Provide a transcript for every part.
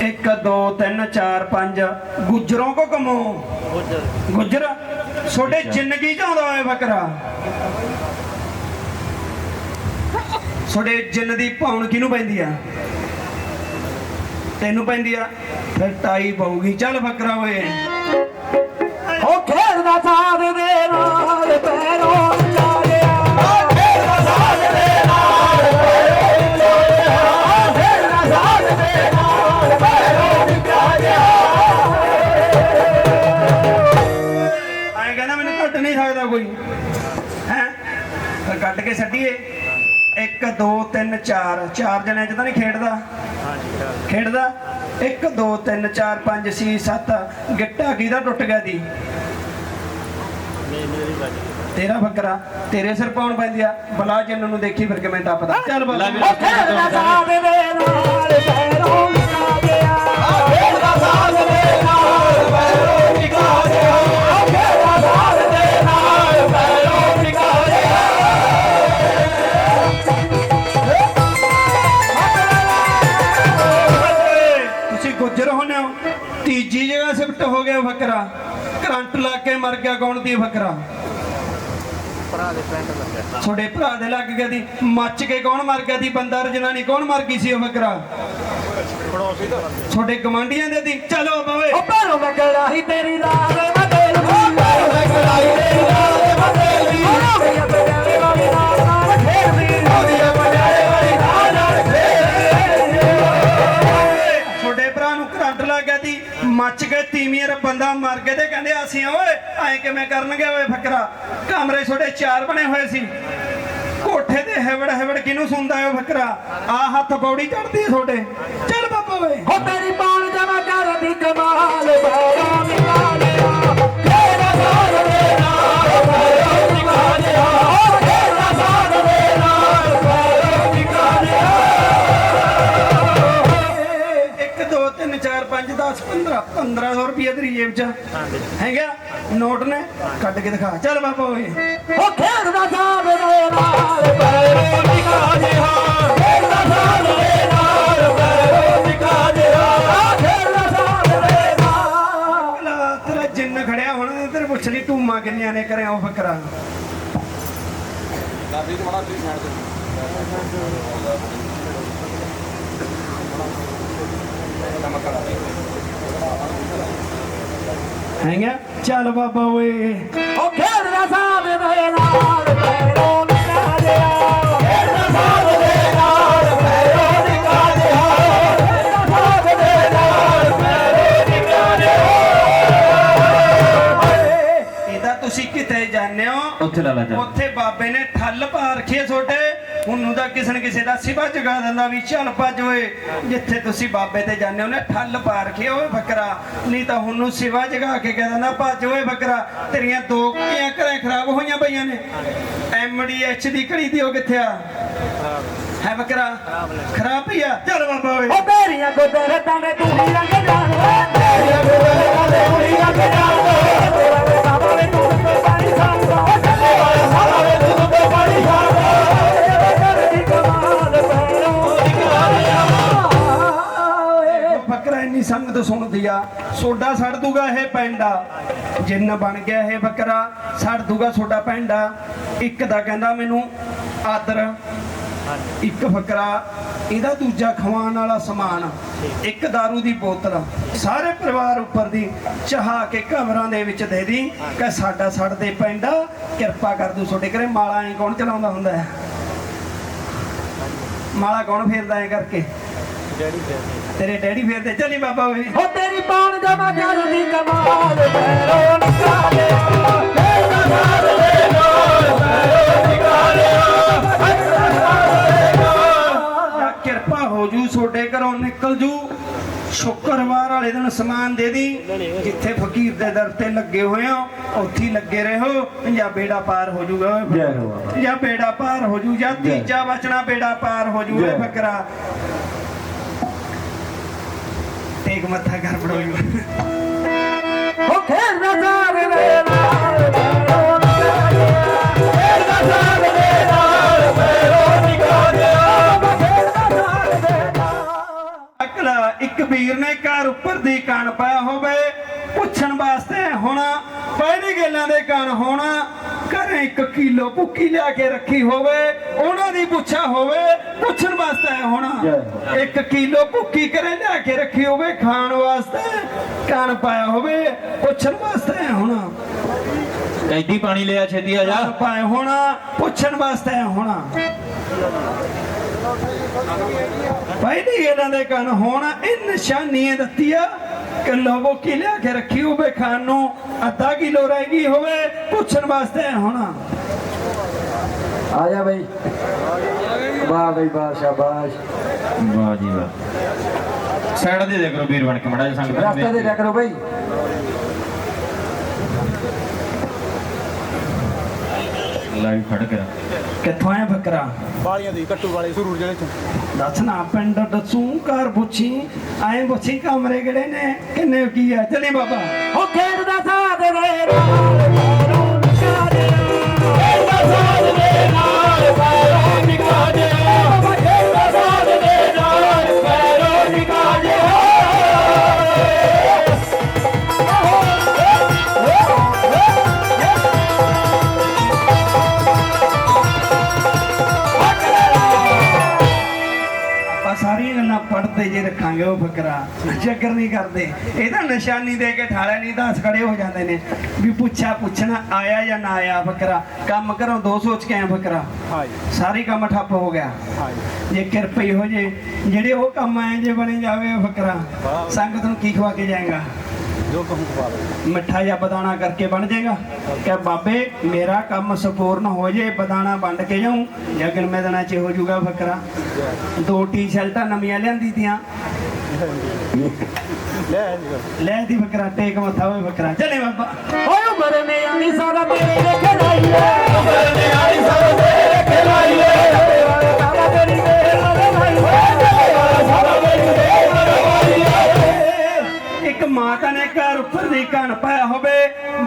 1 2 3 4 5 ਗੁਜਰੋਂ ਕੋ ਕਮੋ ਗੁਜਰ ਛੋਟੇ ਜ਼ਿੰਦਗੀ ਚ ਆਉਂਦਾ ਹੋਏ ਬੱਕਰਾ। ਛੋਟੇ ਜਿੰਨ ਦੀ ਪੌਣ ਕਿਹਨੂੰ ਪੈਂਦੀ ਆ? ਤੈਨੂੰ ਪੈਂਦੀ ਆ ਫਿਰ ਟਾਈ ਪਊਗੀ। ਚੱਲ ਬੱਕਰਾ ਓਏ। ਉਹ ਕੇ ਛੱਡੀਏ। 1 2 3 4 ਚਾਰ ਜਣਿਆਂ ਚ ਤਾਂ ਨਹੀਂ ਖੇਡਦਾ? ਖੇਡਦਾ? 1 2 3 4 5 6 7 ਗਿੱਟਾ ਕਿਹਦਾ ਟੁੱਟ ਗਿਆ ਦੀ ਤੇਰਾ ਬੱਕਰਾ। ਤੇਰੇ ਸਿਰ ਪਾਉਣ ਪੈਂਦੀ ਆ। ਬਲਾ ਜਨ ਨੂੰ ਦੇਖੀ ਫਿਰ ਕਿਵੇਂ ਟੱਪਦਾ। ਚੱਲ ਬਾਬਾ। ਗਿਆ ਬੱਕਰਾ ਕਰੰਟ ਲੱਗ ਕੇ ਮਰ ਗਿਆ ਕੌਣ ਦੀ ਭਰਾ ਲੱਗਿਆ ਤੁਹਾਡੇ ਭਰਾ ਦੇ ਲੱਗ ਗਿਆ ਦੀ ਮੱਚ ਕੇ ਕੌਣ ਮਰ ਗਿਆ ਦੀ ਬੰਦਾ ਰਜਨਾਨੀ ਕੌਣ ਮਰ ਗਈ ਸੀ ਉਹ ਦਾ ਤੁਹਾਡੇ ਗਵਾਂਢੀਆਂ ਦੇ ਦੀ ਚਲੋ ਬਾਵੇ। ਉਹ ਪੈਰੋਂ ਮੈਂ ਕੜਾਹੀ ਤੇਰੀ ਲਾਲ ਮੈਂ ਮੈਂ ਕੜਾਹੀ ਮੱਚ ਬੰਦਾ ਮਰ ਗਿਆ ਤੇ ਕਹਿੰਦੇ ਅਸੀਂ ਓਏ ਐ ਕਿਵੇਂ ਕਰਨਗੇ ਓਏ ਬੱਕਰਾ ਕਮਰੇ ਤੁਹਾਡੇ ਚਾਰ ਬਣੇ ਹੋਏ ਸੀ। ਕੋਠੇ ਤੇ ਹੈਵੜ ਹੈਵੜ ਕਿਹਨੂੰ ਸੁਣਦਾ ਓ ਫਕਰਾ? ਆ ਹੱਥ ਪੌੜੀ ਚੜਦੀ ਤੁਹਾਡੇ। ਚੱਲ ਬਾਬਾ ਓਏ। ਹੋ ਤੇਰੀ ਬਾਣ ਜਮਾ ਕਰਦੀ ਕਮਾਲ ਪੈਰੋਂ 10 15 1500 ਰੁਪਏ ਤੇਰੀ ਜੇਬ 'ਚ। ਹੈਗਾ ਨੋਟ ਨੇ? ਕੱਢ ਕੇ ਦਿਖਾ। ਚੱਲ ਬਾਬਾ ਓਏ। ਉਹ ਖੇਡਦਾ ਸਾਧ ਦੇ ਨਾਲ ਪੈਰੋਂ ਖੇਡਦਾ ਨਾਲ। ਪੈਰੋਂ ਨਿਕਾਲਿਆ ਖੇਡਦਾ ਨਾਲ ਲਾ ਤੇਰਾ ਜਿੰਨ ਖੜਿਆ ਹੁਣ ਤੇ ਤੇਰੇ ਪੁੱਛ ਲਈ ਟੂਮਾ ਕਿੰਨੀਆਂ ਨੇ ਕਰਿਆ ਉਹ ਓਏ ਉਹ ਖੇਡਦਾ ਸਾਧ ਦੇ ਨਾਲ ਪੈਰੋਂ ਨਿਕਾਲਿਆ ਖੇਡਦਾ ਸਾਧ ਦੇ ਨਾਲ ਪੈਰੋਂ ਨਿਕਾਲਿਆ ਖੇਡਦਾ ਸਾਧ ਦੇ ਨਾਲ ਪੈਰੋਂ ਇਹਦਾ ਤੁਸੀਂ ਕਿਤੇ ਜਾਂਦੇ ਹੋ ਉੱਥੇ ਲਾ ਲਾ ਜਾ ਉੱਥੇ ਕਿਸੇ ਦਾ ਸਿਵਾ ਜਗਾ ਦਿੰਦਾ ਵੀ ਚੱਲ ਭੱਜ ਓਏ, ਜਿੱਥੇ ਤੁਸੀਂ ਬਾਬੇ ਤੇ ਜਾਂਦੇ ਹੋ ਨੇ ਠੱਲ ਪਾ ਰੱਖੀ ਓਏ ਬੱਕਰਾ, ਨਹੀਂ ਤਾਂ ਉਹਨੂੰ ਸਿਵਾ ਜਗਾ ਕੇ ਕਹਿ ਦਿੰਦਾ, ਭੱਜ ਓਏ ਬੱਕਰਾ, ਤੇਰੀਆਂ ਦੋ ਕੁੜੀਆਂ ਘਰੇ ਖਰਾਬ ਹੋਈਆਂ ਪਈਆਂ ਨੇ। ਐਮਡੀਐਚ ਦੀ ਘੜੀ ਦੀ ਉਹ ਕਿੱਥੇ ਆ? ਹੈ ਬੱਕਰਾ, ਖਰਾਬ ਪਈ ਆ। ਚੱਲ ਬਾਬਾ ਓਏ। ਉਹ ਤੇਰੀਆਂ ਕੁਦਰਤਾਂ ਦੇ ਤੂੰ ਹੀ ਰੰਗ ਜਾਣ ਤੇਰੀਆਂ ਕੁਦਰਤਾਂ ਦੇ ਤੂੰ ਹੀ ਰੰਗ ਜਾਣ ਤੇਰਾ ਵੇ ਤੂੰ ਤੇ ਪਾਣੀ ਸੰਗਤ ਸੁਣਦੀ ਆ, ਸੋਡਾ ਛੱਡ ਦੂਗਾ ਇਹ ਪੈਂਡਾ। ਜਿੰਨ ਬਣ ਗਿਆ ਇਹ ਬੱਕਰਾ ਛੱਡ ਦੂਗਾ ਸੋਡਾ ਪੈਂਡਾ। ਇੱਕ ਦਾ ਕਹਿੰਦਾ ਮੈਨੂੰ ਆਦਰ, ਇੱਕ ਬੱਕਰਾ, ਇਹਦਾ ਦੂਜਾ ਖਵਾਉਣ ਵਾਲਾ ਸਮਾਨ, ਇੱਕ दारू ਦੀ ਬੋਤਲ। ਸਾਰੇ ਪਰਿਵਾਰ ਉੱਪਰ ਦੀ ਚਾਹਾ ਕੇ ਕਮਰਾਂ ਦੇ ਵਿੱਚ ਦੇ ਦੀ ਕਿ ਸਾਡਾ ਛੱਡ ਦੇ ਪੈਂਡਾ, ਕਿਰਪਾ ਕਰ ਦੂ ਤੁਹਾਡੇ ਘਰੇ। ਮਾਲਾ ਐ ਕੌਣ ਚਲਾਉਂਦਾ ਹੁੰਦਾ ਹੈ? ਮਾਲਾ ਕੌਣ ਫੇਰਦਾ ਐ ਕਰਕੇ? ਡੈਡੀ ਫਿਰ ਤੇਰੇ ਡੈਡੀ ਫੇਰਦੇ ਚੱਲੀ ਬਾਬਾ ਓਏ ਹੋ ਤੇਰੀ ਬਾਣ ਜਮਾ ਕਮਾਲ ਪੈਰੋਂ ਨਿਕਾਲਿਆ ਸਾਧ ਦੇ ਨਾਲ ਪੈਰੋਂ ਨਿਕਾਲਿਆ। ਦੇ ਨਾਲ ਜਾਂ ਕਿਰਪਾ ਹੋ ਜੂ ਛੋਡੇ ਘਰੋਂ ਨਿਕਲ ਜੂ। ਸ਼ੁੱਕਰਵਾਰ ਵਾਲੇ ਦਿਨ ਸਮਾਨ ਦੇ ਦੀ। ਜਿੱਥੇ ਫਕੀਰ ਦੇ ਦਰ ਤੇ ਲੱਗੇ ਹੋਏ ਹੋ ਉੱਥੇ ਲੱਗੇ ਰਹੋ। ਜਾਂ ਬੇੜਾ ਪਾਰ ਹੋ ਜੂਗਾ। ਜੈ ਹੋ ਬਾਬਾ। ਜਾਂ ਬੇੜਾ ਪਾਰ ਹੋ ਜੂ ਜਾਂ ਤੀਜਾ ਬਚਣਾ ਬੇੜਾ ਪਾਰ ਹੋ ਜੂ ਜੈ। ਫਕਰਾ ਟੇਕ ਮੱਥਾ ਕਰ ਬੜੋਈ ਉਹ ਖੇਡਦਾ ਸਾਧ ਦੇ ਨਾਲ ਪੈਰੋਂ ਨਿਕਾਲਿਆ ਖੇਡਦਾ ਸਾਧ ਦੇ ਨਾਲ ਪੈਰੋਂ ਨਿਕਾਲਿਆ ਖੇਡਦਾ ਸਾਧ ਦੇ ਨਾਲ ਅਕਲਾ, ਇੱਕ ਵੀਰ ਨੇ ਘਰ ਉੱਪਰ ਦੀ ਕਣ ਪਾਇਆ ਹੋਵੇ, ਪੁੱਛਣ ਵਾਸਤੇ ਹੋਣਾ ਪਹਿਲੀ ਗੱਲਾਂ ਦੇ ਕਣ ਹੋਣਾ, ਘਰੇ 1 ਕਿਲੋ ਭੁੱਕੀ ਲਿਆ ਕੇ ਰੱਖੀ ਹੋਵੇ, ਉਹਨਾਂ ਦੀ ਪੁੱਛਾ ਹੋਵੇ ਪੁੱਛਣ ਵਾਸਤੇ ਹੋਣਾ। 1 ਕਿਲੋ ਭੁੱਕੀ ਘਰੇ ਲਿਆ ਕੇ ਰੱਖੀ ਹੋਵੇ ਖਾਣ ਵਾਸਤੇ ਕਣ ਪਾਇਆ ਹੋਵੇ ਪੁੱਛਣ ਵਾਸਤੇ ਹੋਣਾ। ਕੈਦੀ ਪਾਣੀ ਲਿਆ ਛੇਤੀ ਆ ਜਾ। ਪਾਇਆ ਹੋਣਾ ਪੁੱਛਣ ਵਾਸਤੇ ਹੋਣਾ। ਪਹਿਲੀ ਗੱਲਾਂ ਦੇ ਕਣ ਹੋਣਾ ਇਹ ਨਿਸ਼ਾਨੀਆਂ ਦਿੱਤੀ ਆ ਕਿਲੋ ਭੁੱਕੀ ਲਿਆ ਕੇ ਰੱਖੀ ਹੋਵੇ ਖਾਣ ਨੂੰ ਅੱਧਾ ਕਿਲੋ ਰਹਿ ਗਈ ਹੋਵੇ ਪੁੱਛਣ ਵਾਸਤੇ ਹੋਣਾ। ਆ ਜਾ ਬਈ। ਵਾਹ ਬਈ ਵਾਹ ਸ਼ਾਬਾਸ਼। ਵਾਹ ਜੀ ਵਾਹ। ਸਾਈਡ ਦੇ ਦੇ ਕਰੋ ਵੀਰ ਬਣ ਕੇ ਮੜਾ ਸੰਗਤ ਨੂੰ ਰਸਤੇ ਦੇ। ਜਾ ਕਰੋ ਬਈ। ਲਾਈਵ ਖੜ ਕੇ। ਕਿੱਥੋਂ ਆਇਆ ਬੱਕਰਾ? ਵਾਲੀਆਂ ਦੀ ਕੱਟੂ ਵਾਲੇ ਸਰੂਰ ਜਿਹੜੇ ਚੋਂ ਦੱਸ ਨਾ ਪਿੰਡ ਦੱਸੂ ਘਰ ਪੁੱਛੀ ਐਂ ਪੁੱਛੀ ਕਮਰੇ ਕਿਹੜੇ ਨੇ ਕਿੰਨੇ ਕੀ ਆ? ਚਲੀ ਬਾਬਾ। ਉਹ ਖੇਡ ਦਾ ਸਾਥ ਦੇ ਨਾਲ ਪੈਰੋਂ ਨਿਕਾ ਦੇ ਖੇਡ ਦਾ ਸਾਥ ਦੇ ਨਾਲ। ਪੈਰੋਂ ਚੱਕਰ ਨਹੀਂ ਕਰਦੇ। ਇਹ ਤਾਂ ਨਿਸ਼ਾਨੀ ਦੇ ਕੇ ਠਾਲੇ ਨਹੀਂ ਤਾਂ ਖੜੇ ਹੋ ਜਾਂਦੇ ਨੇ। ਵੀ ਪੁੱਛਾ ਪੁੱਛਣਾ ਆਇਆ ਜਾਂ ਨਾ ਆਇਆ ਬੱਕਰਾ। ਕੰਮ ਕਰੋ ਦੋ ਸੋਚ ਕੇ ਬੱਕਰਾ। ਸਾਰੀ ਕੰਮ ਠੱਪ ਹੋ ਗਿਆ। ਜੀ ਕਿਰਪਈ ਹੋ ਜੇ ਜਿਹੜੇ ਉਹ ਕੰਮ ਆਏ ਜੇ ਬਣੇ ਜਾਵੇ ਬੱਕਰਾ। ਸੰਗਤ ਨੂੰ ਕੀ ਖਵਾ ਕੇ ਜਾਏਗਾ? ਜੋ ਕਹੂੰ ਖਵਾ ਲਓ। ਮਿੱਠਾ ਜਾਂ ਬਦਾਣਾ ਕਰਕੇ ਬਣ ਜਾਏਗਾ। ਕਿ ਬਾਬੇ ਮੇਰਾ ਕੰਮ ਸੰਪੂਰਨ ਹੋ ਜੇ ਬਦਾਣਾ ਵੰਡ ਕੇ ਜਾਉਂ ਜਾਂ ਗਿਣਵੇਂ ਦਿਨਾਂ ਚ ਹੋ ਜਾਊਗਾ ਬੱਕਰਾ। ਦੋ ਟੀ-ਸ਼ਰਟਾਂ ਨਵੀਆਂ ਲਿਆਂਦੀ ਤੀਆਂ ਲੈ ਲੈ ਦੀ ਬੱਕਰਾ ਟੇਕ ਮੱਥਾ ਹੋਏ ਬੱਕਰਾ। ਚੱਲੇ ਬਾਬਾ। ਓਏ ਉਮਰ ਨੇ ਆਣੀ ਸਾਰਾ ਤੇਰੇ ਖਲਾਈ ਏ। ਉਮਰ ਨੇ ਆਣੀ ਸਾਰਾ ਤੇਰੇ ਖਲਾਈ ਏ। ਸਾਰਾ ਤੇਰੀ ਮੇਰਾ ਦੇ ਭਾਈ। ਓਏ ਸਾਰਾ ਤੇਰੀ ਮੇਰਾ ਭਾਈ ਇੱਕ ਮਾਤਾ ਨੇ ਘਰ ਉੱਪਰ ਦੀ ਕਣ ਪਾਇਆ ਹੋਵੇ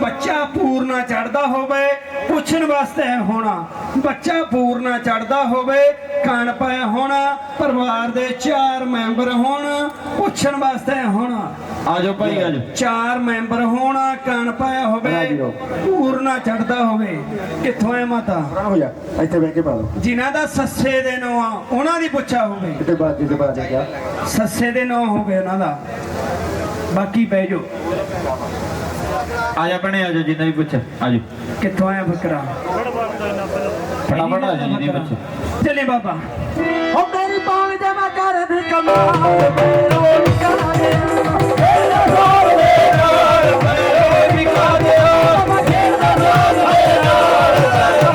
ਬੱਚਾ ਪੂਰਨਾ ਚੜਦਾ ਹੋਵੇ ਪੁੱਛਣ ਵਾਸਤੇ ਹੋਣਾ ਬੱਚਾ ਪੂਰਨਾ ਚੜਦਾ ਹੋਵੇ ਕਣ ਪਾਇਆ ਹੋਣਾ ਪਰਿਵਾਰ ਦੇ ਚਾਰ ਮੈਂਬਰ ਹੋਣ ਪੁੱਛਣ ਵਾਸਤੇ ਹੋਣਾ। ਆ ਜਾਓ ਭਾਈ ਆ ਜਾਓ ਚਾਰ ਮੈਂਬਰ ਹੋਣਾ ਕਣ ਪਾਇਆ ਹੋਵੇ ਪੂਰਨਾ ਚੜਦਾ ਹੋਵੇ। ਕਿੱਥੋਂ ਹੈ ਮਾਤਾ? ਹੋ ਜਾ ਇੱਥੇ ਬਹਿ ਕੇ ਪਾ ਲਓ। ਜਿਨ੍ਹਾਂ ਦਾ ਸੱਸੇ ਦੇ ਨਾਂ ਉਹਨਾਂ ਦੀ ਪੁੱਛਾ ਹੋਵੇ। ਕਿਤੇ ਬਾਅਦ ਜਿੱਦੇ ਬਾਅਦ ਜਾ। ਸੱਸੇ ਦੇ ਨਾਂ ਹੋਵੇ ਉਹਨਾਂ ਦਾ। ਬਾਕੀ ਪੈ ਜਾਓ। ਆ ਜਾ ਭੈਣੇ ਆ ਜਿੰਨਾ ਵੀ ਪੁੱਛ ਆ ਕਿੱਥੋਂ ਆਇਆ ਬੱਕਰਾ? ਫਟਾਫਟ ਆ ਜਿੰਨੀ ਪੁੱਛ ਚਲੇ ਬਾਬਾ। ਹੋ ਤੇਰੀ ਪਾਲ ਜਮਾ ਕਰ ਦੇ ਕਮਾਲ ਮੇਰੋ ਨਿਕਾ ਦੇ ਮੇਰੋ ਨਿਕਾ ਦੇ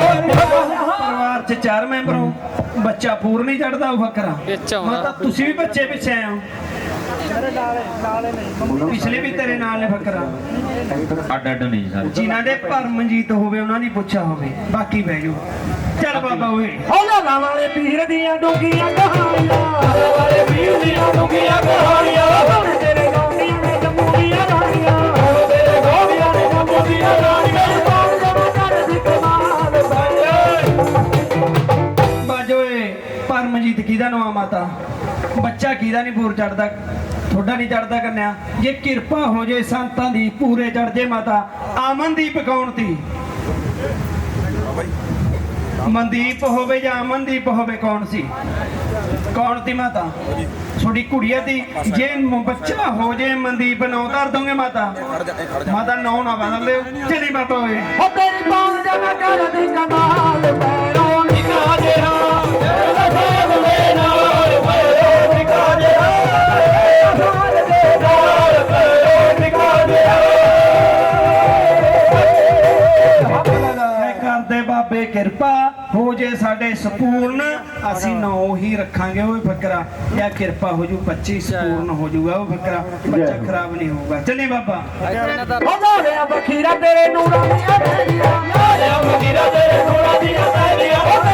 ਪਰਿਵਾਰ 'ਚ ਚਾਰ ਮੈਂਬਰ ਹੋ ਬੱਚਾ ਪੂਰ ਨਹੀਂ ਚੜਦਾ ਉਹ ਬੱਕਰਾ। ਮਾਤਾ ਤੁਸੀਂ ਵੀ ਬੱਚੇ ਪਿੱਛੇ ਆਏ ਹੋ। ਪਿਛਲੇ ਵੀ ਤੇਰੇ ਨਾਲ ਨੇ ਬੱਕਰਾ। ਅੱਡ ਅੱਡ ਨਹੀਂ ਸਾਰੇ। ਜਿਨ੍ਹਾਂ ਦੇ ਪਰਮਜੀਤ ਹੋਵੇ ਉਹਨਾਂ ਦੀ ਪੁੱਛਾ ਹੋਵੇ। ਬਾਕੀ ਬਹਿ ਜਾਓ। ਚੱਲ ਬਾਬਾ ਓਏ। ਹੋਲਾ ਲਾ ਵਾਲੇ ਪੀਰ ਦੀਆਂ ਡੁੱਗੀਆਂ ਕਹਾਣੀਆਂ। ਵਾਲੇ ਪੀਰ ਦੀਆਂ ਡੁੱਗੀਆਂ ਕਹਾਣੀਆਂ। ਕਿਹਦਾ ਨਹੀਂ ਪੂਰ ਚੜਦਾ ਤੁਹਾਡਾ ਨਹੀਂ ਚੜਦਾ ਕੰਨਿਆ। ਜੇ ਕਿਰਪਾ ਹੋ ਜੇ ਸੰਤਾਂ ਦੀ ਪੂਰੇ ਚੜ ਜੇ ਮਾਤਾ। ਆਮਨਦੀਪ ਕੌਣ ਤੀ? ਮਨਦੀਪ ਹੋਵੇ ਜਾਂ ਅਮਨਦੀਪ ਹੋਵੇ ਕੌਣ ਸੀ? ਕੌਣ ਤੀ ਮਾਤਾ? ਤੁਹਾਡੀ ਕੁੜੀਆ ਦੀ ਜੇ ਬੱਚਾ ਹੋ ਜੇ ਮਨਦੀਪ ਨੌ ਧਰ ਦੋਗੇ ਮਾਤਾ। ਮਾਤਾ ਨੌ ਨਾ ਬਦਲ ਲਿਓ। ਚਲੀ ਬਾਬਾ ਓਏ। ਹੋ ਤੇਰੀ ਪਾਲ ਜਮਾ ਕਰ ਦੇ ਕਮਾਲ ਪੈਰੋਂ ਨਿਕਾ ਦੇ ਹਾਂ। ਤੇਰਾ ਸਾਥ ਦੇ ਨਾਲ ਸਾਡੇ ਸੰਪੂਰਨ ਅਸੀਂ ਨੌ ਹੀ ਰੱਖਾਂਗੇ ਉਹ ਬੱਕਰਾ। ਜਾਂ ਕਿਰਪਾ ਹੋ ਜੂ 25 ਸੰਪੂਰਨ ਹੋ ਜੂਗਾ ਉਹ ਬੱਕਰਾ। ਬੱਚਾ ਖਰਾਬ ਨਹੀਂ ਹੋਊਗਾ। ਚੱਲੀ ਬਾਬਾ। ਬਖੀਰਾ ਤੇਰੇ ਨੂਰਾਂ ਦੀਆਂ ਜਾਣਿਆ ਬਖੀਰਾ ਤੇਰੇ ਨੂਰਾਂ ਦੀਆਂ ਬੈਲੀਆਂ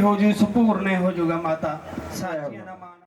ਹੋ ਜੂ ਸੰਪੂਰਨੇ ਹੋ ਜੂਗਾ ਮਾਤਾ। ਸਾਚੀਆਂ ਦਾ